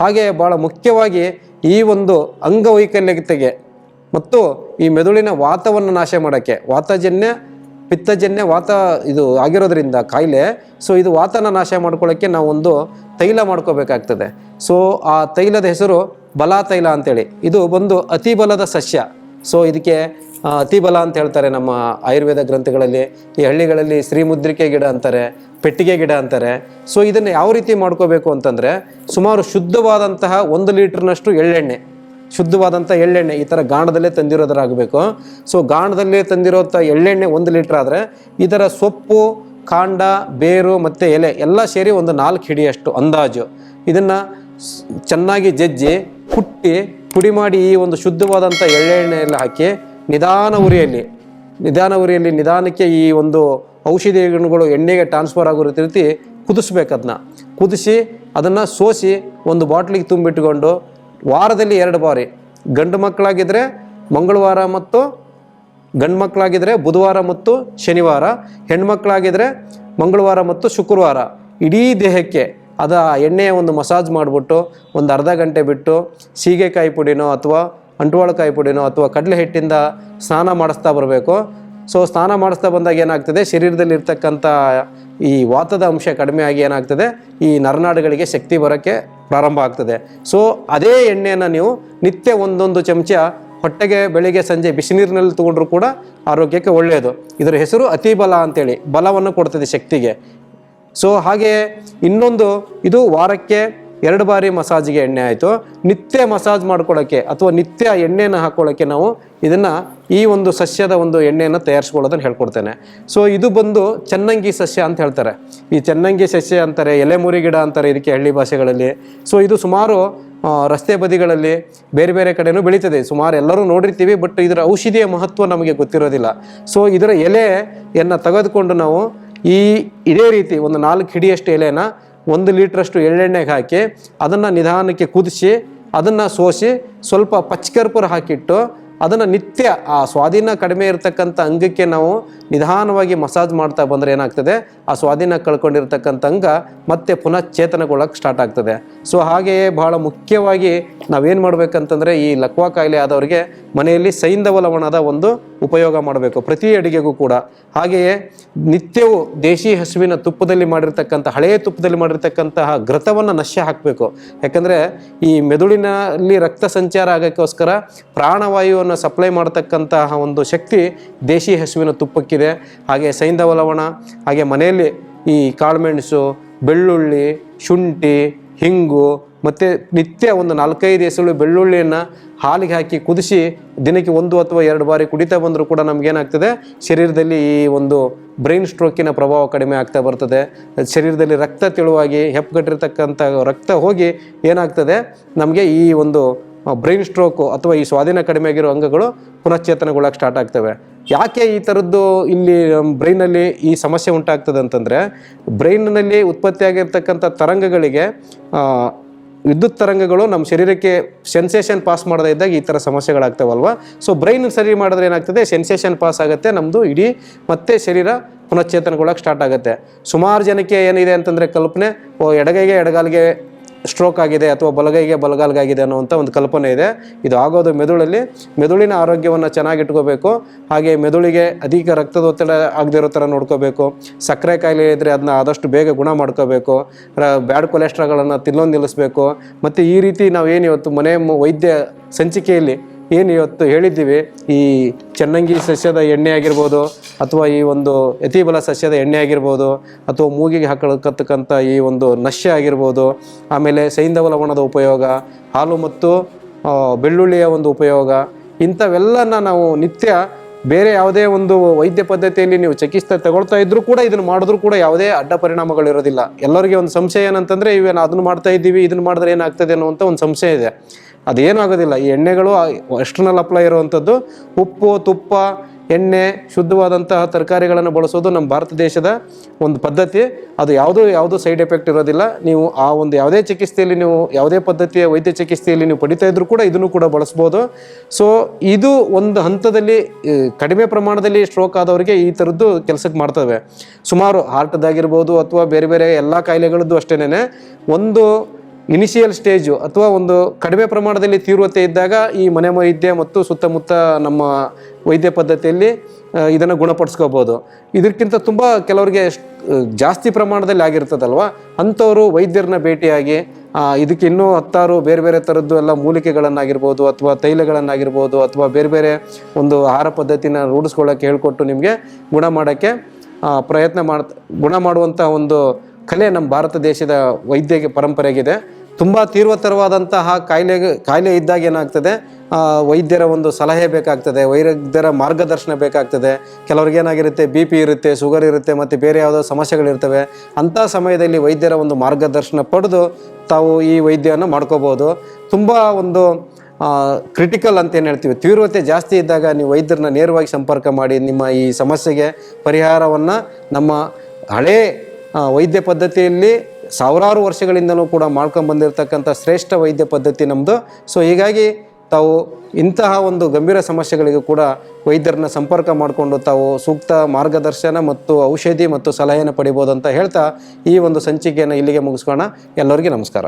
ಹಾಗೆ ಭಾಳ ಮುಖ್ಯವಾಗಿ ಈ ಒಂದು ಅಂಗವೈಕಲ್ಯತೆಗೆ ಮತ್ತು ಈ ಮೆದುಳಿನ ವಾತವನ್ನು ನಾಶ ಮಾಡೋಕ್ಕೆ, ವಾತಜನ್ಯ, ಪಿತ್ತಜನ್ಯ ವಾತ ಇದು ಆಗಿರೋದ್ರಿಂದ ಕಾಯಿಲೆ ಸೊ ಇದು ವಾತನ ನಾಶ ಮಾಡ್ಕೊಳ್ಳೋಕ್ಕೆ ನಾವು ಒಂದು ತೈಲ ಮಾಡ್ಕೋಬೇಕಾಗ್ತದೆ. ಸೊ ಆ ತೈಲದ ಹೆಸರು ಬಲ ತೈಲ ಅಂತೇಳಿ. ಇದು ಬಂದು ಅತಿ ಬಲದ ಸಸ್ಯ. ಸೊ ಇದಕ್ಕೆ ಆ, ಅತಿ ಬಲ ಅಂತ ಹೇಳ್ತಾರೆ ನಮ್ಮ ಆಯುರ್ವೇದ ಗ್ರಂಥಗಳಲ್ಲಿ. ಈ ಹಳ್ಳಿಗಳಲ್ಲಿ ಶ್ರೀಮುದ್ರಿಕೆ ಗಿಡ ಅಂತಾರೆ ಪೆಟ್ಟಿಗೆ ಗಿಡ ಅಂತಾರೆ. ಸೊ ಇದನ್ನು ಯಾವ ರೀತಿ ಮಾಡ್ಕೋಬೇಕು ಅಂತಂದರೆ ಸುಮಾರು ಶುದ್ಧವಾದಂತಹ ಒಂದು ಲೀಟ್ರ್ನಷ್ಟು ಎಳ್ಳೆಣ್ಣೆ ಶುದ್ಧವಾದಂಥ ಎಳ್ಳೆಣ್ಣೆ ಈ ಥರ ಗಾಣದಲ್ಲೇ ತಂದಿರೋದರಾಗಬೇಕು. ಸೊ ಗಾಣದಲ್ಲೇ ತಂದಿರೋಂಥ ಎಳ್ಳೆಣ್ಣೆ ಒಂದು ಲೀಟ್ರ್ ಆದರೆ ಇದರ ಸೊಪ್ಪು ಕಾಂಡ ಬೇರು ಮತ್ತು ಎಲೆ ಎಲ್ಲ ಸೇರಿ ಒಂದು ನಾಲ್ಕು ಹಿಡಿಯಷ್ಟು ಅಂದಾಜು. ಇದನ್ನು ಚೆನ್ನಾಗಿ ಜಜ್ಜಿ ಕುಟ್ಟಿ ಪುಡಿ ಮಾಡಿ ಈ ಒಂದು ಶುದ್ಧವಾದಂಥ ಎಳ್ಳೆಣ್ಣೆಯಲ್ಲಿ ಹಾಕಿ ನಿಧಾನ ಉರಿಯಲ್ಲಿ ನಿಧಾನ ಉರಿಯಲ್ಲಿ ನಿಧಾನಕ್ಕೆ ಈ ಒಂದು ಔಷಧಿ ಗುಣಗಳು ಎಣ್ಣೆಗೆ ಟ್ರಾನ್ಸ್ಫರ್ ಆಗೋ ರೀತಿ ಕುದಿಸ್ಬೇಕು ಅದನ್ನ ಕುದಿಸಿ ಅದನ್ನು ಸೋಸಿ ಒಂದು ಬಾಟ್ಲಿಗೆ ತುಂಬಿಟ್ಕೊಂಡು ವಾರದಲ್ಲಿ ಎರಡು ಬಾರಿ, ಗಂಡು ಮಕ್ಕಳಾಗಿದ್ದರೆ ಮಂಗಳವಾರ ಮತ್ತು ಗಂಡು ಮಕ್ಕಳಾಗಿದ್ದರೆ ಬುಧವಾರ ಮತ್ತು ಶನಿವಾರ ಹೆಣ್ಮಕ್ಳಾಗಿದ್ದರೆ ಮಂಗಳವಾರ ಮತ್ತು ಶುಕ್ರವಾರ. ಇಡೀ ದೇಹಕ್ಕೆ ಅದ ಎಣ್ಣೆಯ ಒಂದು ಮಸಾಜ್ ಮಾಡಿಬಿಟ್ಟು ಒಂದು ಅರ್ಧ ಗಂಟೆ ಬಿಟ್ಟು ಸೀಗೆಕಾಯಿ ಪುಡಿನೋ ಅಥವಾ ಅಂಟುವಾಳಕಾಯಿ ಪುಡಿನೋ ಅಥವಾ ಕಡಲೆ ಹಿಟ್ಟಿಂದ ಸ್ನಾನ ಮಾಡಿಸ್ತಾ ಬರಬೇಕು. ಸೊ ಸ್ನಾನ ಮಾಡಿಸ್ತಾ ಬಂದಾಗ ಏನಾಗ್ತದೆ? ಶರೀರದಲ್ಲಿ ಇರ್ತಕ್ಕಂಥ ಈ ವಾತದ ಅಂಶ ಕಡಿಮೆ ಆಗಿ ಏನಾಗ್ತದೆ? ಈ ನರನಾಡುಗಳಿಗೆ ಶಕ್ತಿ ಬರೋಕ್ಕೆ ಪ್ರಾರಂಭ ಆಗ್ತದೆ. ಸೊ ಅದೇ ಎಣ್ಣೆಯನ್ನು ನೀವು ನಿತ್ಯ ಒಂದೊಂದು ಚಮಚ ಹೊಟ್ಟೆಗೆ, ಬೆಳಿಗ್ಗೆ, ಸಂಜೆ ಬಿಸಿನೀರಿನಲ್ಲಿ ತಗೊಂಡ್ರು ಕೂಡ ಆರೋಗ್ಯಕ್ಕೆ ಒಳ್ಳೆಯದು. ಇದರ ಹೆಸರು ಅತಿ ಬಲ ಅಂತೇಳಿ. ಬಲವನ್ನು ಕೊಡ್ತದೆ ಶಕ್ತಿಗೆ. ಸೊ ಹಾಗೆಯೇ ಇನ್ನೊಂದು, ಇದು ವಾರಕ್ಕೆ ಎರಡು ಬಾರಿ ಮಸಾಜಿಗೆ ಎಣ್ಣೆ ಆಯಿತು. ನಿತ್ಯ ಮಸಾಜ್ ಮಾಡ್ಕೊಳ್ಳೋಕ್ಕೆ ಅಥವಾ ನಿತ್ಯ ಎಣ್ಣೆಯನ್ನು ಹಾಕ್ಕೊಳ್ಳೋಕ್ಕೆ ನಾವು ಇದನ್ನು ಈ ಒಂದು ಸಸ್ಯದ ಒಂದು ಎಣ್ಣೆಯನ್ನು ತಯಾರಿಸ್ಕೊಳ್ಳೋದನ್ನು ಹೇಳ್ಕೊಡ್ತೇನೆ. ಸೊ ಇದು ಬಂದು ಚೆನ್ನಂಗಿ ಸಸ್ಯ ಅಂತ ಹೇಳ್ತಾರೆ. ಈ ಚೆನ್ನಂಗಿ ಸಸ್ಯ ಅಂತಾರೆ ಎಲೆಮುರಿ ಗಿಡ ಅಂತಾರೆ ಇದಕ್ಕೆ ಹಳ್ಳಿ ಭಾಷೆಗಳಲ್ಲಿ. ಸೊ ಇದು ಸುಮಾರು ರಸ್ತೆ ಬದಿಗಳಲ್ಲಿ ಬೇರೆ ಬೇರೆ ಕಡೆಯೂ ಬೆಳೀತದೆ. ಸುಮಾರು ಎಲ್ಲರೂ ನೋಡಿರ್ತೀವಿ ಬಟ್ ಇದರ ಔಷಧಿಯ ಮಹತ್ವ ನಮಗೆ ಗೊತ್ತಿರೋದಿಲ್ಲ. ಸೊ ಇದರ ಎಲೆಯನ್ನು ತೆಗೆದುಕೊಂಡು ನಾವು ಈ ಇದೇ ರೀತಿ ಒಂದು ನಾಲ್ಕು ಹಿಡಿಯಷ್ಟು ಎಲೆನ ಒಂದು ಲೀಟ್ರಷ್ಟು ಎಳ್ಳೆಣ್ಣೆಗೆ ಹಾಕಿ ಅದನ್ನು ನಿಧಾನಕ್ಕೆ ಕುದಿಸಿ, ಅದನ್ನು ಸೋಸಿ ಸ್ವಲ್ಪ ಪಚ್ಚಕರ್ಪೂರ ಹಾಕಿಟ್ಟು ಅದನ್ನು ನಿತ್ಯ ಆ ಸ್ವಾಧೀನ ಕಡಿಮೆ ಇರತಕ್ಕಂಥ ಅಂಗಕ್ಕೆ ನಾವು ನಿಧಾನವಾಗಿ ಮಸಾಜ್ ಮಾಡ್ತಾ ಬಂದರೆ ಏನಾಗ್ತದೆ? ಆ ಸ್ವಾಧೀನ ಕಳ್ಕೊಂಡಿರ್ತಕ್ಕಂಥ ಅಂಗ ಮತ್ತೆ ಪುನಃ ಚೇತನಗೊಳ್ಳಕ್ಕೆ ಸ್ಟಾರ್ಟ್ ಆಗ್ತದೆ. ಸೊ ಹಾಗೆಯೇ ಬಹಳ ಮುಖ್ಯವಾಗಿ ನಾವೇನು ಮಾಡಬೇಕಂತಂದರೆ ಈ ಲಕ್ವಾ ಕಾಯಿಲೆ ಆದವರಿಗೆ ಮನೆಯಲ್ಲಿ ಸೈಂಧವ ಲವಣದ ಒಂದು ಉಪಯೋಗ ಮಾಡಬೇಕು. ಪ್ರತಿ ಅಡಿಗೆಗೂ ಕೂಡ. ಹಾಗೆಯೇ ನಿತ್ಯವೂ ದೇಶಿ ಹಸುವಿನ ತುಪ್ಪದಲ್ಲಿ ಮಾಡಿರ್ತಕ್ಕಂಥ, ಹಳೆಯ ತುಪ್ಪದಲ್ಲಿ ಮಾಡಿರ್ತಕ್ಕಂತಹ ಘೃತವನ್ನು ನಶ್ಯ ಹಾಕಬೇಕು. ಯಾಕಂದರೆ ಈ ಮೆದುಳಿನಲ್ಲಿ ರಕ್ತ ಸಂಚಾರ ಆಗೋಕ್ಕೋಸ್ಕರ ಪ್ರಾಣವಾಯುವನ್ನು ಸಪ್ಲೈ ಮಾಡತಕ್ಕಂತಹ ಒಂದು ಶಕ್ತಿ ದೇಶಿ ಹಸುವಿನ ತುಪ್ಪಕ್ಕಿದೆ. ಹಾಗೆ ಸೈಂಧವ ಲವಣ ಹಾಗೆ ಮನೆಯಲ್ಲಿ ಈ ಕಾಳುಮೆಣಸು, ಬೆಳ್ಳುಳ್ಳಿ, ಶುಂಠಿ, ಹಿಂಗು ಮತ್ತು ನಿತ್ಯ ಒಂದು ನಾಲ್ಕೈದು ಎಸಳು ಬೆಳ್ಳುಳ್ಳಿಯನ್ನು ಹಾಲಿಗೆ ಹಾಕಿ ಕುದಿಸಿ ದಿನಕ್ಕೆ ಒಂದು ಅಥವಾ ಎರಡು ಬಾರಿ ಕುಡಿತಾ ಬಂದರೂ ಕೂಡ ನಮಗೇನಾಗ್ತದೆ? ಶರೀರದಲ್ಲಿ ಈ ಒಂದು ಬ್ರೈನ್ ಸ್ಟ್ರೋಕಿನ ಪ್ರಭಾವ ಕಡಿಮೆ ಆಗ್ತಾ ಬರ್ತದೆ. ಶರೀರದಲ್ಲಿ ರಕ್ತ ತೆಳುವಾಗಿ ಹೆಪ್ಪುಗಟ್ಟಿರ್ತಕ್ಕಂಥ ರಕ್ತ ಹೋಗಿ ಏನಾಗ್ತದೆ? ನಮಗೆ ಈ ಒಂದು ಬ್ರೈನ್ ಸ್ಟ್ರೋಕು ಅಥವಾ ಈ ಸ್ವಾಧೀನ ಕಡಿಮೆ ಆಗಿರೋ ಅಂಗಗಳು ಪುನಶ್ಚೇತನಗೊಳ್ಳಕ್ಕೆ ಸ್ಟಾರ್ಟ್ ಆಗ್ತವೆ. ಯಾಕೆ ಈ ಥರದ್ದು ಇಲ್ಲಿ ಬ್ರೈನಲ್ಲಿ ಈ ಸಮಸ್ಯೆ ಉಂಟಾಗ್ತದೆ ಅಂತಂದರೆ, ಬ್ರೈನ್ನಲ್ಲಿ ಉತ್ಪತ್ತಿಯಾಗಿರ್ತಕ್ಕಂಥ ತರಂಗಗಳಿಗೆ ವಿದ್ಯುತ್ ತರಂಗಗಳು ನಮ್ಮ ಶರೀರಕ್ಕೆ ಸೆನ್ಸೇಷನ್ ಪಾಸ್ ಮಾಡದೇ ಇದ್ದಾಗ ಈ ಥರ ಸಮಸ್ಯೆಗಳಾಗ್ತಾವಲ್ವ? ಸೊ ಬ್ರೈನ್ ಸರಿ ಮಾಡಿದ್ರೆ ಏನಾಗ್ತದೆ? ಸೆನ್ಸೇಷನ್ ಪಾಸ್ ಆಗುತ್ತೆ ನಮ್ಮದು ಇಡೀ ಮತ್ತೆ ಶರೀರ ಪುನಶ್ಚೇತನಗೊಳ್ಳಕ್ಕೆ ಸ್ಟಾರ್ಟ್ ಆಗುತ್ತೆ. ಸುಮಾರು ಜನಕ್ಕೆ ಏನಿದೆ ಅಂತಂದರೆ ಕಲ್ಪನೆ, ಓ, ಎಡಗೈಗೆ ಎಡಗಾಲಿಗೆ ಸ್ಟ್ರೋಕ್ ಆಗಿದೆ ಅಥವಾ ಬಲಗೈಗೆ ಬಲಗಾಲ್ಗಾಗಿದೆ ಅನ್ನುವಂಥ ಒಂದು ಕಲ್ಪನೆ ಇದೆ. ಇದು ಆಗೋದು ಮೆದುಳಲ್ಲಿ. ಮೆದುಳಿನ ಆರೋಗ್ಯವನ್ನು ಚೆನ್ನಾಗಿಟ್ಕೋಬೇಕು ಹಾಗೆ ಮೆದುಳಿಗೆ ಅಧಿಕ ರಕ್ತದೊತ್ತಡ ಆಗದಿರೋ ಥರ ನೋಡ್ಕೋಬೇಕು. ಸಕ್ಕರೆ ಕಾಯಿಲೆ ಇದ್ದರೆ ಅದನ್ನ ಆದಷ್ಟು ಬೇಗ ಗುಣ ಮಾಡ್ಕೋಬೇಕು. ಬ್ಯಾಡ್ ಕೊಲೆಸ್ಟ್ರಾಲ್ಗಳನ್ನು ತಿನ್ನೋದು ನಿಲ್ಲಿಸ್ಬೇಕು. ಮತ್ತು ಈ ರೀತಿ ನಾವು ಏನು ಇವತ್ತು ಮನೆ ವೈದ್ಯ ಸಂಚಿಕೆಯಲ್ಲಿ ಏನು ಇವತ್ತು ಹೇಳಿದ್ದೀವಿ. ಈ ಚೆನ್ನಂಗಿ ಸಸ್ಯದ ಎಣ್ಣೆ ಆಗಿರ್ಬೋದು ಅಥವಾ ಈ ಒಂದು ಯತಿಬಲ ಸಸ್ಯದ ಎಣ್ಣೆ ಆಗಿರ್ಬೋದು ಅಥವಾ ಮೂಗಿಗೆ ಹಾಕೊಳ್ಳತಕ್ಕಂಥ ಈ ಒಂದು ನಶ್ಯ ಆಗಿರ್ಬೋದು, ಆಮೇಲೆ ಸೈಂಧವ ಲವಣದ ಉಪಯೋಗ, ಹಾಲು ಮತ್ತು ಬೆಳ್ಳುಳ್ಳಿಯ ಒಂದು ಉಪಯೋಗ, ಇಂಥವೆಲ್ಲನ ನಾವು ನಿತ್ಯ ಬೇರೆ ಯಾವುದೇ ಒಂದು ವೈದ್ಯ ಪದ್ಧತಿಯಲ್ಲಿ ನೀವು ಚಿಕಿತ್ಸೆ ತಗೊಳ್ತಾ ಇದ್ರೂ ಕೂಡ ಇದನ್ನು ಮಾಡಿದ್ರೂ ಕೂಡ ಯಾವುದೇ ಅಡ್ಡ ಪರಿಣಾಮಗಳಿರೋದಿಲ್ಲ ಎಲ್ಲರಿಗೆ ಒಂದು ಸಂಶಯ ಏನಂತಂದರೆ ಇವೇನು ಅದನ್ನು ಮಾಡ್ತಾ ಇದ್ದೀವಿ, ಇದನ್ನು ಮಾಡಿದ್ರೆ ಏನಾಗ್ತದೆ ಅನ್ನುವಂಥ ಒಂದು ಸಂಶಯ ಇದೆ. ಅದೇನೂ ಆಗೋದಿಲ್ಲ. ಈ ಎಣ್ಣೆಗಳು ಎಕ್ಸ್ಟರ್ನಲ್ ಅಪ್ಲೈ ಇರುವಂಥದ್ದು. ಉಪ್ಪು, ತುಪ್ಪ ಎಣ್ಣೆ, ಶುದ್ಧವಾದಂತಹ ತರಕಾರಿಗಳನ್ನು ಬಳಸೋದು ನಮ್ಮ ಭಾರತ ದೇಶದ ಒಂದು ಪದ್ಧತಿ. ಅದು ಯಾವುದೂ ಯಾವುದೂ ಸೈಡ್ ಎಫೆಕ್ಟ್ ಇರೋದಿಲ್ಲ. ನೀವು ಆ ಒಂದು ಯಾವುದೇ ಚಿಕಿತ್ಸೆಯಲ್ಲಿ ನೀವು, ಯಾವುದೇ ಪದ್ಧತಿಯ ವೈದ್ಯ ಚಿಕಿತ್ಸೆಯಲ್ಲಿ ನೀವು ಪಡಿತಾ ಇದ್ರೂ ಕೂಡ ಇದನ್ನು ಕೂಡ ಬಳಸ್ಬೋದು. ಸೊ ಇದು ಒಂದು ಹಂತದಲ್ಲಿ ಕಡಿಮೆ ಪ್ರಮಾಣದಲ್ಲಿ ಸ್ಟ್ರೋಕ್ ಆದವರಿಗೆ ಈ ಥರದ್ದು ಕೆಲಸಕ್ಕೆ ಮಾಡ್ತವೆ. ಸುಮಾರು ಹಾರ್ಟ್ದಾಗಿರ್ಬೋದು ಅಥವಾ ಬೇರೆ ಬೇರೆ ಎಲ್ಲ ಕಾಯಿಲೆಗಳದ್ದು ಅಷ್ಟೇನೆ ಒಂದು ಇನಿಷಿಯಲ್ ಸ್ಟೇಜು ಅಥವಾ ಒಂದು ಕಡಿಮೆ ಪ್ರಮಾಣದಲ್ಲಿ ತೀವ್ರತೆ ಇದ್ದಾಗ ಈ ಮನೆ ವೈದ್ಯ ಮತ್ತು ಸುತ್ತಮುತ್ತ ನಮ್ಮ ವೈದ್ಯ ಪದ್ಧತಿಯಲ್ಲಿ ಇದನ್ನು ಗುಣಪಡಿಸ್ಕೋಬೋದು. ಇದಕ್ಕಿಂತ ತುಂಬ ಕೆಲವರಿಗೆ ಜಾಸ್ತಿ ಪ್ರಮಾಣದಲ್ಲಿ ಆಗಿರ್ತದಲ್ವ? ಅಂಥವರು ವೈದ್ಯರನ್ನ ಭೇಟಿಯಾಗಿ ಇದಕ್ಕೆ ಇನ್ನೂ ಹತ್ತಾರು ಬೇರೆ ಬೇರೆ ಥರದ್ದು ಎಲ್ಲ ಮೂಲಿಕೆಗಳನ್ನಾಗಿರ್ಬೋದು ಅಥವಾ ತೈಲಗಳನ್ನಾಗಿರ್ಬೋದು ಅಥವಾ ಬೇರೆ ಬೇರೆ ಒಂದು ಆಹಾರ ಪದ್ಧತಿನ ರೂಢಿಸ್ಕೊಳ್ಳೋಕ್ಕೆ ಹೇಳ್ಕೊಟ್ಟು ನಿಮಗೆ ಗುಣ ಮಾಡೋಕ್ಕೆ ಪ್ರಯತ್ನ ಮಾಡ್ ಗುಣ ಮಾಡುವಂಥ ಒಂದು ಕಲೆ ನಮ್ಮ ಭಾರತ ದೇಶದ ವೈದ್ಯ ಪರಂಪರೆಗಿದೆ. ತುಂಬ ತೀವ್ರತರವಾದಂತಹ ಕಾಯಿಲೆ ಕಾಯಿಲೆ ಇದ್ದಾಗ ಏನಾಗ್ತದೆ? ವೈದ್ಯರ ಒಂದು ಸಲಹೆ ಬೇಕಾಗ್ತದೆ, ವೈದ್ಯರ ಮಾರ್ಗದರ್ಶನ ಬೇಕಾಗ್ತದೆ. ಕೆಲವ್ರಿಗೆ ಏನಾಗಿರುತ್ತೆ? ಬಿ ಪಿ ಇರುತ್ತೆ, ಶುಗರ್ ಇರುತ್ತೆ, ಮತ್ತು ಬೇರೆ ಯಾವುದೋ ಸಮಸ್ಯೆಗಳಿರ್ತವೆ. ಅಂಥ ಸಮಯದಲ್ಲಿ ವೈದ್ಯರ ಒಂದು ಮಾರ್ಗದರ್ಶನ ಪಡೆದು ತಾವು ಈ ವೈದ್ಯವನ್ನು ಮಾಡ್ಕೋಬೋದು. ತುಂಬ ಒಂದು ಕ್ರಿಟಿಕಲ್ ಅಂತ ಏನು ಹೇಳ್ತೀವಿ? ತೀವ್ರತೆ ಜಾಸ್ತಿ ಇದ್ದಾಗ ನೀವು ವೈದ್ಯರನ್ನ ನೇರವಾಗಿ ಸಂಪರ್ಕ ಮಾಡಿ, ನಿಮ್ಮ ಈ ಸಮಸ್ಯೆಗೆ ಪರಿಹಾರವನ್ನು ನಮ್ಮ ಹಳೇ ವೈದ್ಯ ಪದ್ಧತಿಯಲ್ಲಿ ಸಾವಿರಾರು ವರ್ಷಗಳಿಂದಲೂ ಕೂಡ ಮಾಡ್ಕೊಂಡು ಬಂದಿರತಕ್ಕಂಥ ಶ್ರೇಷ್ಠ ವೈದ್ಯ ಪದ್ಧತಿ ನಮ್ಮದು ಸೊ ಹೀಗಾಗಿ ತಾವು ಇಂತಹ ಒಂದು ಗಂಭೀರ ಸಮಸ್ಯೆಗಳಿಗೂ ಕೂಡ ವೈದ್ಯರನ್ನ ಸಂಪರ್ಕ ಮಾಡಿಕೊಂಡು ತಾವು ಸೂಕ್ತ ಮಾರ್ಗದರ್ಶನ ಮತ್ತು ಔಷಧಿ ಮತ್ತು ಸಲಹೆಯನ್ನು ಪಡಿಬೋದು ಅಂತ ಹೇಳ್ತಾ ಈ ಒಂದು ಸಂಚಿಕೆಯನ್ನು ಇಲ್ಲಿಗೆ ಮುಗಿಸ್ಕೋಣ ಎಲ್ಲರಿಗೂ ನಮಸ್ಕಾರ.